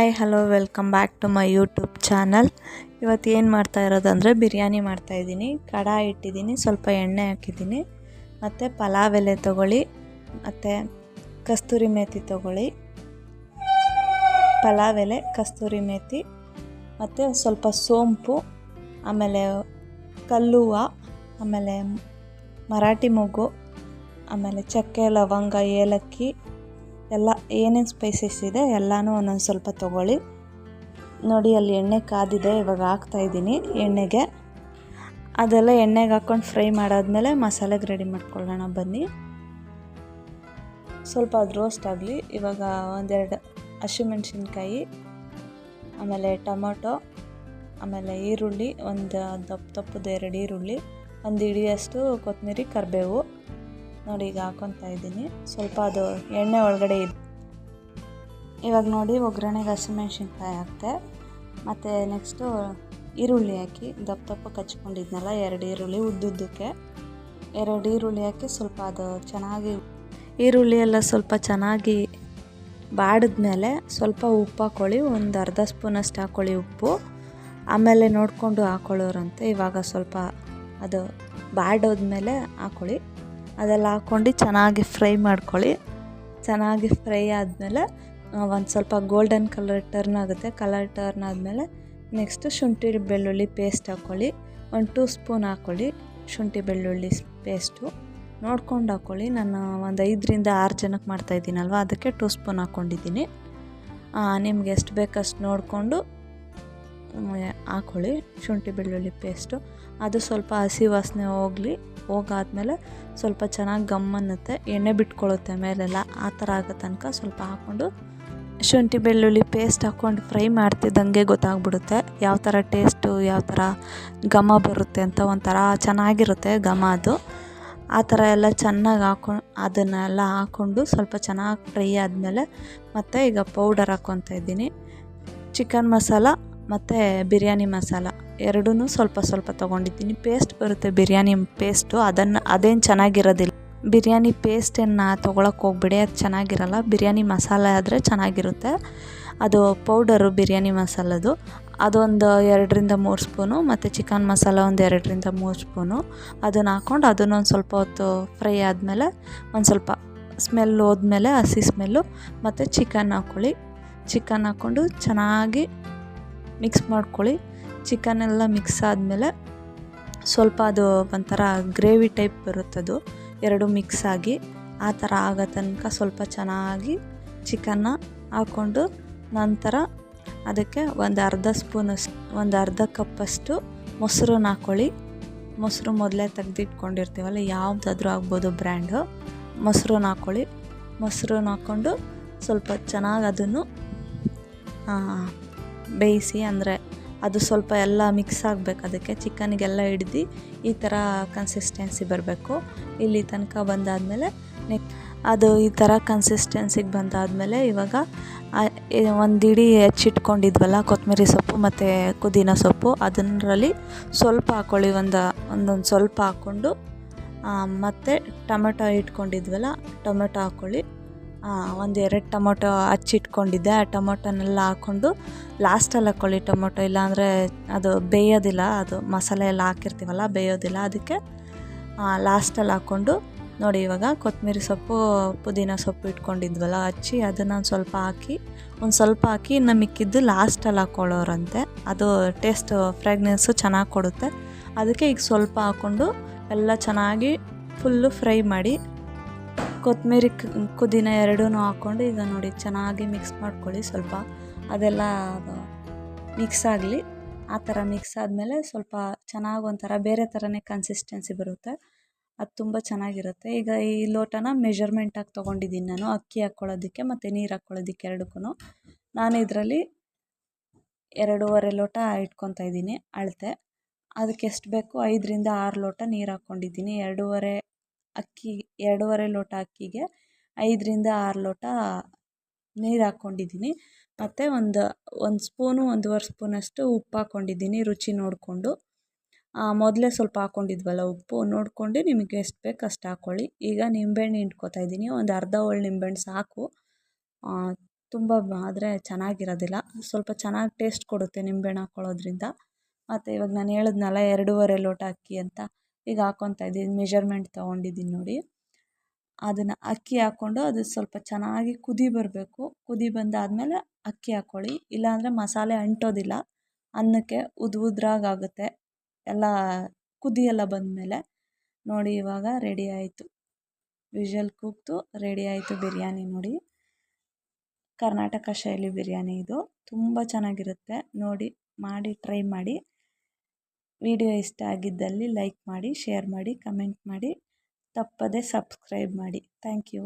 Hi hello welcome back to my YouTube channel ಇವತ್ತು ಏನು ಮಾಡ್ತಾ ಇರೋದಂದರೆ ಬಿರಿಯಾನಿ ಮಾಡ್ತಾಯಿದ್ದೀನಿ ಕಡಾಯಿ ಇಟ್ಟಿದ್ದೀನಿ, ಸ್ವಲ್ಪ ಎಣ್ಣೆ ಹಾಕಿದ್ದೀನಿ. ಮತ್ತು ಪಲಾವ್ ಎಲೆ ತೊಗೊಳ್ಳಿ, ಮತ್ತು ಕಸ್ತೂರಿ ಮೇತಿ ತೊಗೊಳ್ಳಿ. ಪಲಾವ್ ಎಲೆ, ಕಸ್ತೂರಿ ಮೇತಿ, ಮತ್ತು ಸ್ವಲ್ಪ ಸೋಂಪು, ಆಮೇಲೆ ಕಲ್ಲುವ, ಆಮೇಲೆ ಮರಾಠಿ ಮೊಗ್ಗು, ಆಮೇಲೆ ಚಕ್ಕೆ, ಲವಂಗ, ಏಲಕ್ಕಿ ಎಲ್ಲ ಏನೇನು ಸ್ಪೈಸಸ್ ಇದೆ ಎಲ್ಲನೂ ಒಂದೊಂದು ಸ್ವಲ್ಪ ತೊಗೊಳ್ಳಿ. ನೋಡಿ, ಅಲ್ಲಿ ಎಣ್ಣೆ ಕಾದಿದೆ, ಇವಾಗ ಹಾಕ್ತಾಯಿದ್ದೀನಿ ಎಣ್ಣೆಗೆ. ಅದೆಲ್ಲ ಎಣ್ಣೆಗೆ ಹಾಕ್ಕೊಂಡು ಫ್ರೈ ಮಾಡಾದ್ಮೇಲೆ ಮಸಾಲೆಗೆ ರೆಡಿ ಮಾಡ್ಕೊಳ್ಳೋಣ, ಬನ್ನಿ. ಸ್ವಲ್ಪ ಅದು ರೋಸ್ಟ್ ಆಗಲಿ. ಇವಾಗ ಒಂದೆರಡು ಹಸಿಮೆಣ್ಸಿನ್ಕಾಯಿ ಆಮೇಲೆ ಟೊಮೊಟೊ, ಆಮೇಲೆ ಈರುಳ್ಳಿ, ಒಂದು ದಪ್ಪ ದಪ್ಪದ ಎರಡು ಈರುಳ್ಳಿ, ಒಂದು ಇಡಿಯಷ್ಟು ಕೊತ್ತಂಬರಿ ಕರಿಬೇವು. ನೋಡಿ ಈಗ ಹಾಕೊತಾ ಇದ್ದೀನಿ. ಸ್ವಲ್ಪ ಅದು ಎಣ್ಣೆ ಒಳಗಡೆ ಇದೆ ಇವಾಗ ನೋಡಿ ಒಗ್ಗರಣೆಗೆ ಹಸಿಮೆಣ್ಸಿನ್ಕಾಯಿ ಹಾಕ್ತೆ. ಮತ್ತು ನೆಕ್ಸ್ಟು ಈರುಳ್ಳಿ ಹಾಕಿ ದಪ್ಪ ದಪ್ಪ ಕಚ್ಕೊಂಡಿದ್ನಲ್ಲ, ಎರಡು ಈರುಳ್ಳಿ ಉದ್ದುದ್ದಕ್ಕೆ. ಎರಡು ಈರುಳ್ಳಿ ಹಾಕಿ ಸ್ವಲ್ಪ ಅದು ಚೆನ್ನಾಗಿ ಈರುಳ್ಳಿ ಎಲ್ಲ ಸ್ವಲ್ಪ ಚೆನ್ನಾಗಿ ಬಾಡಿದ್ಮೇಲೆ ಸ್ವಲ್ಪ ಉಪ್ಪು ಹಾಕ್ಕೊಳ್ಳಿ ಒಂದು ಅರ್ಧ ಸ್ಪೂನಷ್ಟು ಹಾಕ್ಕೊಳ್ಳಿ ಉಪ್ಪು. ಆಮೇಲೆ ನೋಡಿಕೊಂಡು ಹಾಕೊಳ್ಳೋರಂತೆ. ಇವಾಗ ಸ್ವಲ್ಪ ಅದು ಬಾಡೋದ್ಮೇಲೆ ಹಾಕ್ಕೊಳ್ಳಿ ಅದೆಲ್ಲ ಹಾಕ್ಕೊಂಡು ಚೆನ್ನಾಗಿ ಫ್ರೈ ಮಾಡ್ಕೊಳ್ಳಿ. ಚೆನ್ನಾಗಿ ಫ್ರೈ ಆದಮೇಲೆ ಒಂದು ಸ್ವಲ್ಪ ಗೋಲ್ಡನ್ ಕಲರ್ ಟರ್ನ್ ಆಗುತ್ತೆ. ಕಲರ್ ಟರ್ನ್ ಆದಮೇಲೆ ನೆಕ್ಸ್ಟು ಶುಂಠಿ ಬೆಳ್ಳುಳ್ಳಿ ಪೇಸ್ಟ್ ಹಾಕ್ಕೊಳ್ಳಿ ಒಂದು ಟೂ ಸ್ಪೂನ್ ಹಾಕ್ಕೊಳ್ಳಿ ಶುಂಠಿ ಬೆಳ್ಳುಳ್ಳಿ ಪೇಸ್ಟು ನೋಡ್ಕೊಂಡು ಹಾಕ್ಕೊಳ್ಳಿ ನಾನು ಒಂದು ಐದರಿಂದ ಆರು ಜನಕ್ಕೆ ಮಾಡ್ತಾಯಿದ್ದೀನಲ್ವ ಅದಕ್ಕೆ ಟೂ ಸ್ಪೂನ್ ಹಾಕ್ಕೊಂಡಿದ್ದೀನಿ ನಿಮ್ಗೆ ಎಷ್ಟು ಬೇಕಷ್ಟು ನೋಡಿಕೊಂಡು ಹಾಕ್ಕೊಳ್ಳಿ ಶುಂಠಿ ಬೆಳ್ಳುಳ್ಳಿ ಪೇಸ್ಟು ಅದು ಸ್ವಲ್ಪ ಹಸಿ ವಾಸನೆ ಹೋಗಲಿ, ಹೋಗಾದ್ಮೇಲೆ ಸ್ವಲ್ಪ ಚೆನ್ನಾಗಿ ಗಮ್ ಅನ್ನುತ್ತೆ. ಎಣ್ಣೆ ಬಿಟ್ಕೊಳ್ಳುತ್ತೆ ಮೇಲೆಲ್ಲ. ಆ ಥರ ಆಗೋ ತನಕ ಸ್ವಲ್ಪ ಹಾಕ್ಕೊಂಡು ಶುಂಠಿ ಬೆಳ್ಳುಳ್ಳಿ ಪೇಸ್ಟ್ ಹಾಕ್ಕೊಂಡು ಫ್ರೈ ಮಾಡ್ತಿದ್ದಂಗೆ ಗೊತ್ತಾಗ್ಬಿಡುತ್ತೆ. ಯಾವ ಥರ ಟೇಸ್ಟು ಯಾವ ಥರ ಘಮ ಬರುತ್ತೆ ಅಂತ ಒಂಥರ ಚೆನ್ನಾಗಿರುತ್ತೆ ಘಮ ಅದು. ಆ ಥರ ಎಲ್ಲ ಚೆನ್ನಾಗಿ ಹಾಕೊಂಡು ಅದನ್ನೆಲ್ಲ ಹಾಕ್ಕೊಂಡು ಸ್ವಲ್ಪ ಚೆನ್ನಾಗಿ ಫ್ರೈ ಆದಮೇಲೆ ಮತ್ತು ಈಗ ಪೌಡರ್ ಹಾಕ್ಕೊತಾ ಇದ್ದೀನಿ. ಚಿಕನ್ ಮಸಾಲ ಮತ್ತು ಬಿರಿಯಾನಿ ಮಸಾಲ. ಎರಡೂ ಸ್ವಲ್ಪ ಸ್ವಲ್ಪ ತೊಗೊಂಡಿದ್ದೀನಿ. ಪೇಸ್ಟ್ ಬರುತ್ತೆ ಬಿರಿಯಾನಿ ಪೇಸ್ಟು. ಅದನ್ನು, ಅದೇನು ಚೆನ್ನಾಗಿರೋದಿಲ್ಲ. ಬಿರಿಯಾನಿ ಪೇಸ್ಟನ್ನು ತೊಗೊಳಕ್ಕೆ ಹೋಗ್ಬಿಡಿ. ಅದು ಚೆನ್ನಾಗಿರಲ್ಲ. ಬಿರಿಯಾನಿ ಮಸಾಲ ಆದರೆ ಚೆನ್ನಾಗಿರುತ್ತೆ. ಅದು ಪೌಡರು ಬಿರಿಯಾನಿ ಮಸಾಲದು. ಅದೊಂದು ಎರಡರಿಂದ ಮೂರು ಸ್ಪೂನು, ಮತ್ತು ಚಿಕನ್ ಮಸಾಲ ಒಂದು ಎರಡರಿಂದ ಮೂರು ಸ್ಪೂನು. ಅದನ್ನು ಹಾಕ್ಕೊಂಡು ಅದನ್ನೊಂದು ಸ್ವಲ್ಪ ಹೊತ್ತು ಫ್ರೈ ಆದಮೇಲೆ ಒಂದು ಸ್ವಲ್ಪ ಸ್ಮೆಲ್ ಹೋದ್ಮೇಲೆ ಹಸಿ ಸ್ಮೆಲ್ಲು, ಮತ್ತು ಚಿಕನ್ ಹಾಕ್ಕೊಳ್ಳಿ ಚಿಕನ್ ಹಾಕ್ಕೊಂಡು ಚೆನ್ನಾಗಿ ಮಿಕ್ಸ್ ಮಾಡ್ಕೊಳ್ಳಿ. ಚಿಕನ್ ಮಿಕ್ಸ್ ಆದಮೇಲೆ ಸ್ವಲ್ಪ ಅದು ಒಂಥರ ಗ್ರೇವಿ ಟೈಪ್ ಬರುತ್ತದು ಎರಡು ಮಿಕ್ಸ್ ಆಗಿ ಆ ಥರ ಆಗೋ ತನಕ ಸ್ವಲ್ಪ ಚೆನ್ನಾಗಿ ಚಿಕನ್ನ ಹಾಕ್ಕೊಂಡು ನಂತರ ಅದಕ್ಕೆ ಒಂದು ಅರ್ಧ ಸ್ಪೂನ್ ಒಂದು ಅರ್ಧ ಕಪ್ಪಷ್ಟು ಮೊಸರನ್ನ ಹಾಕ್ಕೊಳ್ಳಿ. ಮೊಸರು ಮೊದಲೇ ತೆಗೆದಿಟ್ಕೊಂಡಿರ್ತೀವಲ್ಲ, ಯಾವುದಾದ್ರೂ ಆಗ್ಬೋದು ಬ್ರ್ಯಾಂಡು ಮೊಸರನ್ನ ಹಾಕ್ಕೊಳ್ಳಿ. ಮೊಸರನ್ನ ಹಾಕ್ಕೊಂಡು ಸ್ವಲ್ಪ ಚೆನ್ನಾಗಿ ಅದನ್ನು ಬೇಯಿಸಿ ಅಂದರೆ ಅದು ಸ್ವಲ್ಪ ಎಲ್ಲ ಮಿಕ್ಸ್ ಆಗಬೇಕು. ಅದಕ್ಕೆ ಚಿಕನ್ಗೆಲ್ಲ ಹಿಡ್ದು ಈ ಥರ ಕನ್ಸಿಸ್ಟೆನ್ಸಿ ಬರಬೇಕು. ಇಲ್ಲಿ ತನಕ ಬಂದಾದಮೇಲೆ ನೆಕ್ ಅದು ಈ ಥರ ಕನ್ಸಿಸ್ಟೆನ್ಸಿಗೆ ಬಂದಾದಮೇಲೆ ಇವಾಗ ಒಂದು ಇಡೀ ಹೆಚ್ಚಿಟ್ಕೊಂಡಿದ್ವಲ್ಲ ಕೊತ್ತಂಬರಿ ಸೊಪ್ಪು ಮತ್ತು ಪುದೀನ ಸೊಪ್ಪು ಅದರಲ್ಲಿ ಸ್ವಲ್ಪ ಹಾಕ್ಕೊಳ್ಳಿ ಒಂದು, ಒಂದೊಂದು ಸ್ವಲ್ಪ ಹಾಕ್ಕೊಂಡು ಮತ್ತು ಟೊಮೆಟೊ ಇಟ್ಕೊಂಡಿದ್ವಲ್ಲ, ಟೊಮೆಟೊ ಹಾಕ್ಕೊಳ್ಳಿ ಒಂದು ಎರಡು ಟೊಮೊಟೊ ಹಚ್ಚಿಟ್ಕೊಂಡಿದ್ದೆ. ಆ ಟೊಮೊಟೊನೆಲ್ಲ ಹಾಕ್ಕೊಂಡು ಲಾಸ್ಟಲ್ಲಿ ಹಾಕ್ಕೊಳ್ಳಿ ಟೊಮೊಟೊ, ಇಲ್ಲಾಂದರೆ ಅದು ಬೇಯೋದಿಲ್ಲ, ಅದು ಮಸಾಲೆ ಎಲ್ಲ ಹಾಕಿರ್ತೀವಲ್ಲ, ಬೇಯೋದಿಲ್ಲ. ಅದಕ್ಕೆ ಲಾಸ್ಟಲ್ಲಿ ಹಾಕ್ಕೊಂಡು ನೋಡಿ ಇವಾಗ ಕೊತ್ತಂಬರಿ ಸೊಪ್ಪು, ಪುದೀನ ಸೊಪ್ಪು ಇಟ್ಕೊಂಡಿದ್ವಲ್ಲ, ಹಚ್ಚಿ ಅದನ್ನು ಒಂದು ಸ್ವಲ್ಪ ಹಾಕಿ, ಒಂದು ಸ್ವಲ್ಪ ಹಾಕಿ ಇನ್ನು ಮಿಕ್ಕಿದ್ದು ಲಾಸ್ಟಲ್ಲಿ ಹಾಕ್ಕೊಳ್ಳೋರಂತೆ ಅದು ಟೇಸ್ಟ್ ಫ್ರೆಗ್ನೆನ್ಸು ಚೆನ್ನಾಗಿ ಕೊಡುತ್ತೆ. ಅದಕ್ಕೆ ಈಗ ಸ್ವಲ್ಪ ಹಾಕ್ಕೊಂಡು ಎಲ್ಲ ಚೆನ್ನಾಗಿ ಫುಲ್ಲು ಫ್ರೈ ಮಾಡಿ ಕೊತ್ತಂಬರಿ ಪುದೀನ ಎರಡೂ ಹಾಕ್ಕೊಂಡು ಈಗ ನೋಡಿ ಚೆನ್ನಾಗಿ ಮಿಕ್ಸ್ ಮಾಡ್ಕೊಳ್ಳಿ ಸ್ವಲ್ಪ. ಅದೆಲ್ಲ ಮಿಕ್ಸ್ ಆಗಲಿ. ಆ ಥರ ಮಿಕ್ಸ್ ಆದಮೇಲೆ ಸ್ವಲ್ಪ ಚೆನ್ನಾಗಿ ಒಂಥರ ಬೇರೆ ಥರನೇ ಕನ್ಸಿಸ್ಟೆನ್ಸಿ ಬರುತ್ತೆ. ಅದು ತುಂಬ ಚೆನ್ನಾಗಿರುತ್ತೆ. ಈಗ ಈ ಲೋಟನ ಮೆಜರ್ಮೆಂಟಾಗಿ ತೊಗೊಂಡಿದ್ದೀನಿ ನಾನು. ಅಕ್ಕಿ ಹಾಕ್ಕೊಳ್ಳೋದಕ್ಕೆ ಮತ್ತು ನೀರು ಹಾಕ್ಕೊಳ್ಳೋದಕ್ಕೆ ಎರಡಕ್ಕೂ ನಾನು ಇದರಲ್ಲಿ ಎರಡೂವರೆ ಲೋಟ ಇಟ್ಕೊತಾ ಇದ್ದೀನಿ ಅಳತೆ. ಅದಕ್ಕೆ ಎಷ್ಟು ಬೇಕು ಐದರಿಂದ ಆರು ಲೋಟ ನೀರು ಹಾಕ್ಕೊಂಡಿದ್ದೀನಿ. ಎರಡೂವರೆ ಅಕ್ಕಿ ಎರಡೂವರೆ ಲೋಟ ಅಕ್ಕಿಗೆ ಐದರಿಂದ ಆರು ಲೋಟ ನೀರು ಹಾಕ್ಕೊಂಡಿದ್ದೀನಿ. ಮತ್ತು ಒಂದು ಒಂದು ಸ್ಪೂನು, ಒಂದೂವರೆ ಸ್ಪೂನಷ್ಟು ಉಪ್ಪು ಹಾಕ್ಕೊಂಡಿದ್ದೀನಿ ರುಚಿ ನೋಡಿಕೊಂಡು. ಮೊದಲೇ ಸ್ವಲ್ಪ ಹಾಕ್ಕೊಂಡಿದ್ವಲ್ಲ ಉಪ್ಪು, ನೋಡಿಕೊಂಡು ನಿಮಗೆ ಎಷ್ಟು ಬೇಕು ಅಷ್ಟು ಹಾಕ್ಕೊಳ್ಳಿ ಈಗ ನಿಂಬೆಹಣ್ಣು ಹಿಂಡ್ಕೊತಾ ಇದ್ದೀನಿ, ಒಂದು ಅರ್ಧ ಹೋಳು ನಿಂಬೆಹಣ್ಣು ಸಾಕು. ತುಂಬ ಆದರೆ ಚೆನ್ನಾಗಿರೋದಿಲ್ಲ. ಸ್ವಲ್ಪ ಚೆನ್ನಾಗಿ ಟೇಸ್ಟ್ ಕೊಡುತ್ತೆ ನಿಂಬೆಹಣ್ಣು ಹಾಕ್ಕೊಳ್ಳೋದ್ರಿಂದ ಮತ್ತು ಇವಾಗ ನಾನು ಹೇಳಿದ್ನಲ್ಲ, ಎರಡೂವರೆ ಲೋಟ ಅಕ್ಕಿ ಅಂತ. ಈಗ ಹಾಕ್ಕೊತಾ ಇದ್ದೀನಿ ಮೆಜರ್ಮೆಂಟ್ ತೊಗೊಂಡಿದ್ದೀನಿ ನೋಡಿ. ಅದನ್ನು ಅಕ್ಕಿ ಹಾಕ್ಕೊಂಡು ಅದು ಸ್ವಲ್ಪ ಚೆನ್ನಾಗಿ ಕುದಿ ಬರಬೇಕು. ಕುದಿ ಬಂದಾದಮೇಲೆ ಅಕ್ಕಿ ಹಾಕ್ಕೊಳ್ಳಿ ಇಲ್ಲಾಂದರೆ ಮಸಾಲೆ ಅಂಟೋದಿಲ್ಲ. ಅನ್ನಕ್ಕೆ ಉದ್ ಉದ್ರಾಗುತ್ತೆ ಎಲ್ಲ ಕುದಿ ಎಲ್ಲ ಬಂದಮೇಲೆ ನೋಡಿ ಇವಾಗ ರೆಡಿ ಆಯಿತು. ವಿಷಲ್ ಕೂಗ್ತು ರೆಡಿ ಆಯಿತು ಬಿರಿಯಾನಿ ನೋಡಿ. ಕರ್ನಾಟಕ ಶೈಲಿ ಬಿರಿಯಾನಿ ಇದು. ತುಂಬ ಚೆನ್ನಾಗಿರುತ್ತೆ. ನೋಡಿ, ಮಾಡಿ ಟ್ರೈ ಮಾಡಿ. ವಿಡಿಯೋ ಇಷ್ಟ ಆಗಿದ್ದಲ್ಲಿ ಲೈಕ್ ಮಾಡಿ ಶೇರ್ ಮಾಡಿ ಕಮೆಂಟ್ ಮಾಡಿ. ತಪ್ಪದೇ ಸಬ್ಸ್ಕ್ರೈಬ್ ಮಾಡಿ. Thank you.